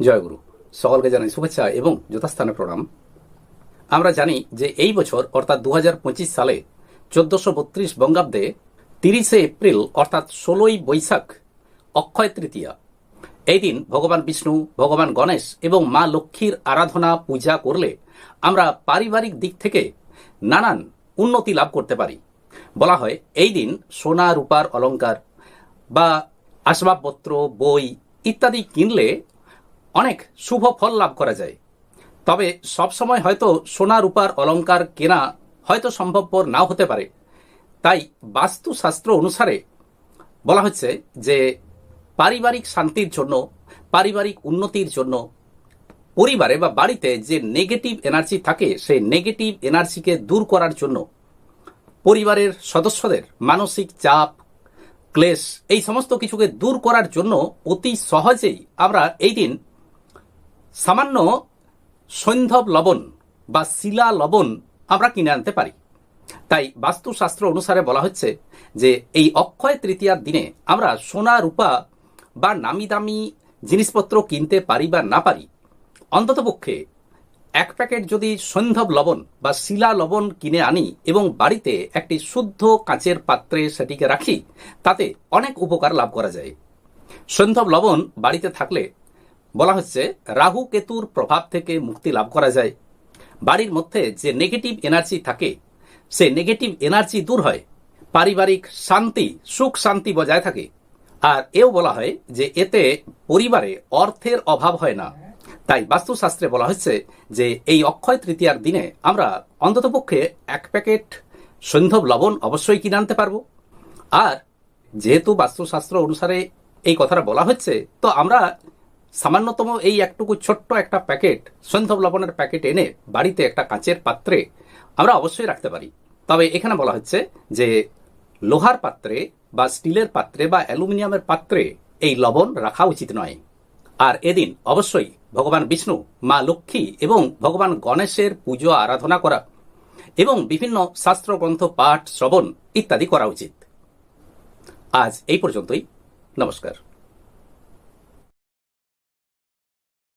জয়গুরু সকলকে জানাই শুভেচ্ছা এবং যথাস্থানে প্রণাম। আমরা জানি যে এই বছর, অর্থাৎ দু হাজার পঁচিশ সালে চোদ্দশো বত্রিশ বঙ্গাব্দে তিরিশে এপ্রিল, অর্থাৎ ষোলোই বৈশাখ, অক্ষয় তৃতীয়া। এই দিন ভগবান বিষ্ণু, ভগবান গণেশ এবং মা লক্ষ্মীর আরাধনা, পূজা করলে আমরা পারিবারিক দিক থেকে নানান উন্নতি লাভ করতে পারি। বলা হয় এই দিন সোনা, রূপার অলংকার বা আসবাবপত্র, বই ইত্যাদি কিনলে অনেক শুভ ফল লাভ করা যায়। তবে সবসময় হয়তো সোনা, রূপার অলংকার কেনা হয়তো সম্ভবপর নাও হতে পারে। তাই বাস্তুশাস্ত্র অনুসারে বলা হচ্ছে যে পারিবারিক শান্তির জন্য, পারিবারিক উন্নতির জন্য পরিবারে বা বাড়িতে যে নেগেটিভ এনার্জি থাকে, সেই নেগেটিভ এনার্জিকে দূর করার জন্য পরিবারের সদস্যদের মানসিক চাপ, ক্লেশ, এই সমস্ত কিছুকে দূর করার জন্য অতি সহজেই আমরা এই দিন সামান্য সৈন্ধব লবণ বা শিলা লবণ আমরা কিনে আনতে পারি। তাই বাস্তুশাস্ত্র অনুসারে বলা হচ্ছে যে এই অক্ষয় তৃতীয়ার দিনে আমরা সোনা, রূপা বা নামি দামি জিনিসপত্র কিনতে পারি বা না পারি অন্ততপক্ষে এক প্যাকেট যদি সৈন্ধব লবণ বা শিলা লবণ কিনে আনি এবং বাড়িতে একটি শুদ্ধ কাঁচের পাত্রে সেটিকে রাখি, তাতে অনেক উপকার লাভ করা যায়। সৈন্ধব লবণ বাড়িতে থাকলে বলা হচ্ছে, রাহু কেতুর প্রভাব থেকে মুক্তি লাভ করা যায়। বাড়ির মধ্যে যে নেগেটিভ এনার্জি থাকে, সে নেগেটিভ এনার্জি দূর হয়। পারিবারিক শান্তি, সুখ শান্তি বজায় থাকে। আর এও বলা হয় যে এতে পরিবারে অর্থের অভাব হয় না। তাই বাস্তুশাস্ত্রে বলা হচ্ছে যে এই অক্ষয় তৃতীয়ার দিনে আমরা অন্ততপক্ষে এক প্যাকেট সৈন্ধব লবণ অবশ্যই কিনে আনতে পারব। আর যেহেতু বাস্তুশাস্ত্র অনুসারে এই কথাটা বলা হচ্ছে, তো আমরা সামান্যতম এই একটুকু ছোট্ট একটা প্যাকেট সৈন্ধব লবণের প্যাকেট এনে বাড়িতে একটা কাঁচের পাত্রে আমরা অবশ্যই রাখতে পারি। তবে এখানে বলা হচ্ছে যে লোহার পাত্রে বা স্টিলের পাত্রে বা অ্যালুমিনিয়ামের পাত্রে এই লবণ রাখা উচিত নয়। আর এদিন অবশ্যই ভগবান বিষ্ণু, মা লক্ষ্মী এবং ভগবান গণেশের পুজো আরাধনা করা এবং বিভিন্ন শাস্ত্রগ্রন্থ পাঠ, শ্রবণ ইত্যাদি করা উচিত। আজ এই পর্যন্তই। নমস্কার।